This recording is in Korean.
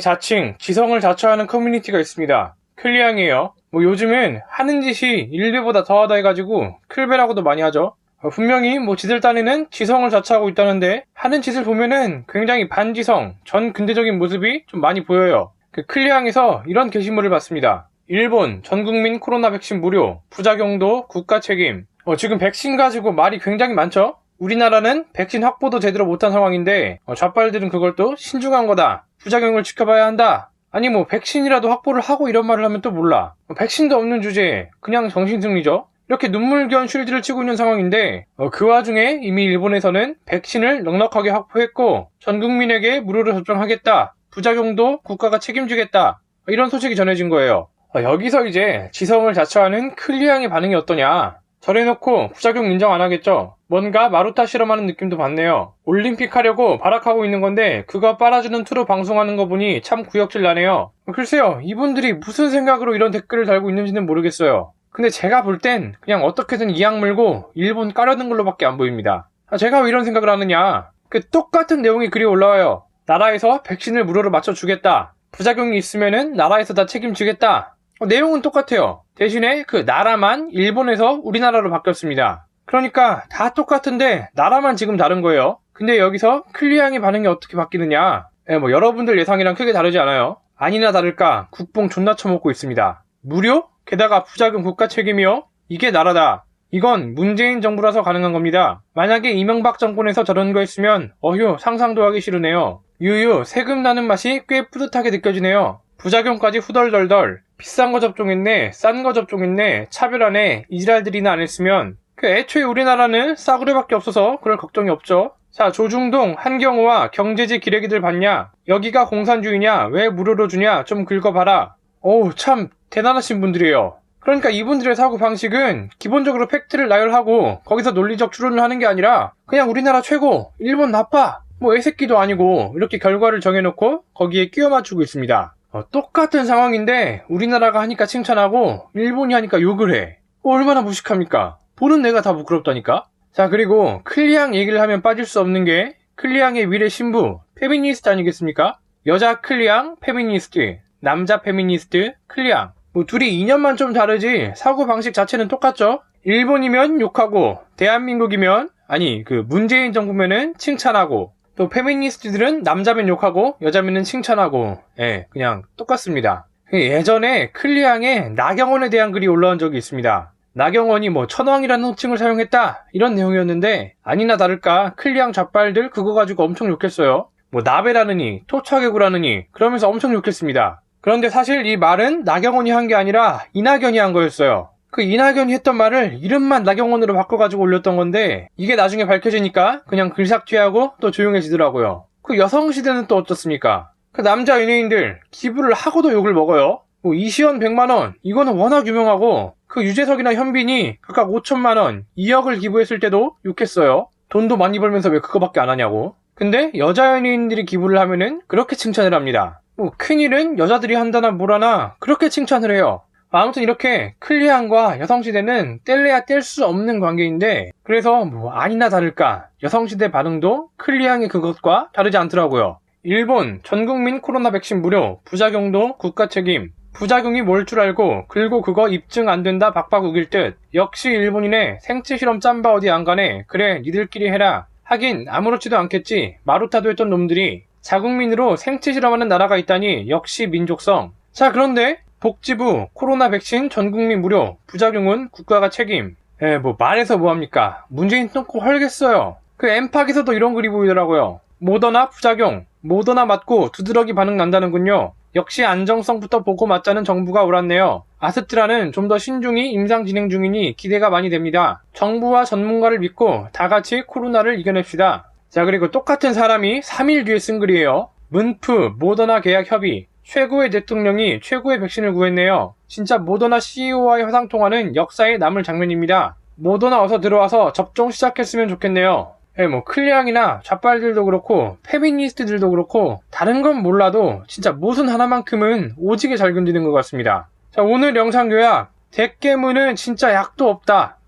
자칭 지성을 자처하는 커뮤니티가 있습니다. 클리앙이에요. 뭐 요즘은 하는 짓이 일배보다 더하다 해가지고 클배라고도 많이 하죠. 어, 분명히 뭐 지들 딴에는 지성을 자처하고 있다는데 하는 짓을 보면은 굉장히 반지성, 전 근대적인 모습이 좀 많이 보여요. 그 클리앙에서 이런 게시물을 봤습니다. 일본 전국민 코로나 백신 무료, 부작용도 국가 책임. 어, 지금 백신 가지고 말이 굉장히 많죠? 우리나라는 백신 확보도 제대로 못한 상황인데 어, 좌빨들은 그걸 또 신중한 거다. 부작용을 지켜봐야 한다. 아니 뭐 백신이라도 확보를 하고 이런 말을 하면 또 몰라. 어, 백신도 없는 주제에 그냥 정신승리죠. 이렇게 눈물겨운 쉴드를 치고 있는 상황인데 어, 그 와중에 이미 일본에서는 백신을 넉넉하게 확보했고 전 국민에게 무료로 접종하겠다. 부작용도 국가가 책임지겠다. 이런 소식이 전해진 거예요. 어, 여기서 이제 지성을 자처하는 클리앙의 반응이 어떠냐? 저래놓고 부작용 인정 안 하겠죠? 뭔가 마루타 실험하는 느낌도 받네요. 올림픽 하려고 발악하고 있는 건데 그거 빨아주는 투로 방송하는 거 보니 참 구역질 나네요. 글쎄요, 이분들이 무슨 생각으로 이런 댓글을 달고 있는지는 모르겠어요. 근데 제가 볼 땐 그냥 어떻게든 이악 물고 일본 까려는 걸로밖에 안 보입니다. 아, 제가 왜 이런 생각을 하느냐? 그 똑같은 내용이 글이 올라와요. 나라에서 백신을 무료로 맞춰주겠다. 부작용이 있으면은 나라에서 다 책임지겠다. 어, 내용은 똑같아요. 대신에 그 나라만 일본에서 우리나라로 바뀌었습니다. 그러니까 다 똑같은데 나라만 지금 다른 거예요. 근데 여기서 클리앙의 반응이 어떻게 바뀌느냐? 예, 뭐 여러분들 예상이랑 크게 다르지 않아요. 아니나 다를까 국뽕 존나 처먹고 있습니다. 무료? 게다가 부작용 국가 책임이요? 이게 나라다. 이건 문재인 정부라서 가능한 겁니다. 만약에 이명박 정권에서 저런 거 했으면 어휴 상상도 하기 싫으네요. 유유 세금 나는 맛이 꽤 뿌듯하게 느껴지네요. 부작용까지 후덜덜덜 비싼 거 접종했네 싼 거 접종했네 차별하네 이지랄들이나 안 했으면 그 애초에 우리나라는 싸구려밖에 없어서 그럴 걱정이 없죠. 자 조중동 한경호와 경제지 기레기들 봤냐 여기가 공산주의냐 왜 무료로 주냐 좀 긁어봐라. 어우 참 대단하신 분들이에요. 그러니까 이분들의 사고 방식은 기본적으로 팩트를 나열하고 거기서 논리적 추론을 하는 게 아니라 그냥 우리나라 최고, 일본 나빠, 뭐 애새끼도 아니고 이렇게 결과를 정해놓고 거기에 끼워 맞추고 있습니다. 어, 똑같은 상황인데 우리나라가 하니까 칭찬하고 일본이 하니까 욕을 해. 어, 얼마나 무식합니까? 보는 내가 다 부끄럽다니까? 자 그리고 클리앙 얘기를 하면 빠질 수 없는 게 클리앙의 미래 신부, 페미니스트 아니겠습니까? 여자 클리앙, 페미니스트, 남자 페미니스트, 클리앙. 뭐 둘이 이념만 좀 다르지 사고 방식 자체는 똑같죠. 일본이면 욕하고 대한민국이면 아니 그 문재인 정부면은 칭찬하고 또 페미니스트들은 남자면 욕하고 여자면은 칭찬하고 예 그냥 똑같습니다. 예전에 클리앙에 나경원에 대한 글이 올라온 적이 있습니다. 나경원이 뭐 천왕이라는 호칭을 사용했다 이런 내용이었는데 아니나 다를까 클리앙 좌빨들 그거 가지고 엄청 욕했어요. 뭐 나베라느니 토착개구라느니 그러면서 엄청 욕했습니다. 그런데 사실 이 말은 나경원이 한 게 아니라 이낙연이 한 거였어요. 그 이낙연이 했던 말을 이름만 나경원으로 바꿔가지고 올렸던 건데 이게 나중에 밝혀지니까 그냥 글삭튀하고 또 조용해지더라고요. 그 여성시대는 또 어떻습니까? 그 남자 연예인들 기부를 하고도 욕을 먹어요. 뭐 이시연 100만원 이거는 워낙 유명하고 그 유재석이나 현빈이 각각 5천만원 2억을 기부했을 때도 욕했어요. 돈도 많이 벌면서 왜 그거밖에 안 하냐고. 근데 여자 연예인들이 기부를 하면은 그렇게 칭찬을 합니다. 뭐 큰일은 여자들이 한다나 뭐라나 그렇게 칭찬을 해요. 아무튼 이렇게 클리앙과 여성시대는 뗄래야 뗄 수 없는 관계인데 그래서 뭐 아니나 다를까 여성시대 반응도 클리앙의 그것과 다르지 않더라고요. 일본 전국민 코로나 백신 무료 부작용도 국가 책임. 부작용이 뭘 줄 알고 긁고 그거 입증 안 된다 박박 우길 듯. 역시 일본이네 생체 실험 짬바 어디 안 가네. 그래 니들끼리 해라. 하긴 아무렇지도 않겠지. 마루타도 했던 놈들이 자국민으로 생체 실험하는 나라가 있다니 역시 민족성. 자 그런데 복지부 코로나 백신 전 국민 무료 부작용은 국가가 책임. 에 뭐 말해서 뭐합니까? 문재인 똥꼬 헐겠어요. 그 엠팍에서도 이런 글이 보이더라고요. 모더나 부작용. 모더나 맞고 두드러기 반응 난다는군요. 역시 안정성부터 보고 맞자는 정부가 옳았네요. 아스트라는 좀 더 신중히 임상 진행 중이니 기대가 많이 됩니다. 정부와 전문가를 믿고 다 같이 코로나를 이겨냅시다. 자 그리고 똑같은 사람이 3일 뒤에 쓴 글이에요. 문프 모더나 계약 협의 최고의 대통령이 최고의 백신을 구했네요. 진짜 모더나 CEO와의 화상통화는 역사에 남을 장면입니다. 모더나 어서 들어와서 접종 시작했으면 좋겠네요. 예, 뭐 클리앙이나 좌빨들도 그렇고 페미니스트들도 그렇고 다른 건 몰라도 진짜 모순 하나만큼은 오지게 잘 견디는 것 같습니다. 자 오늘 영상 요약 대깨문은 진짜 약도 없다.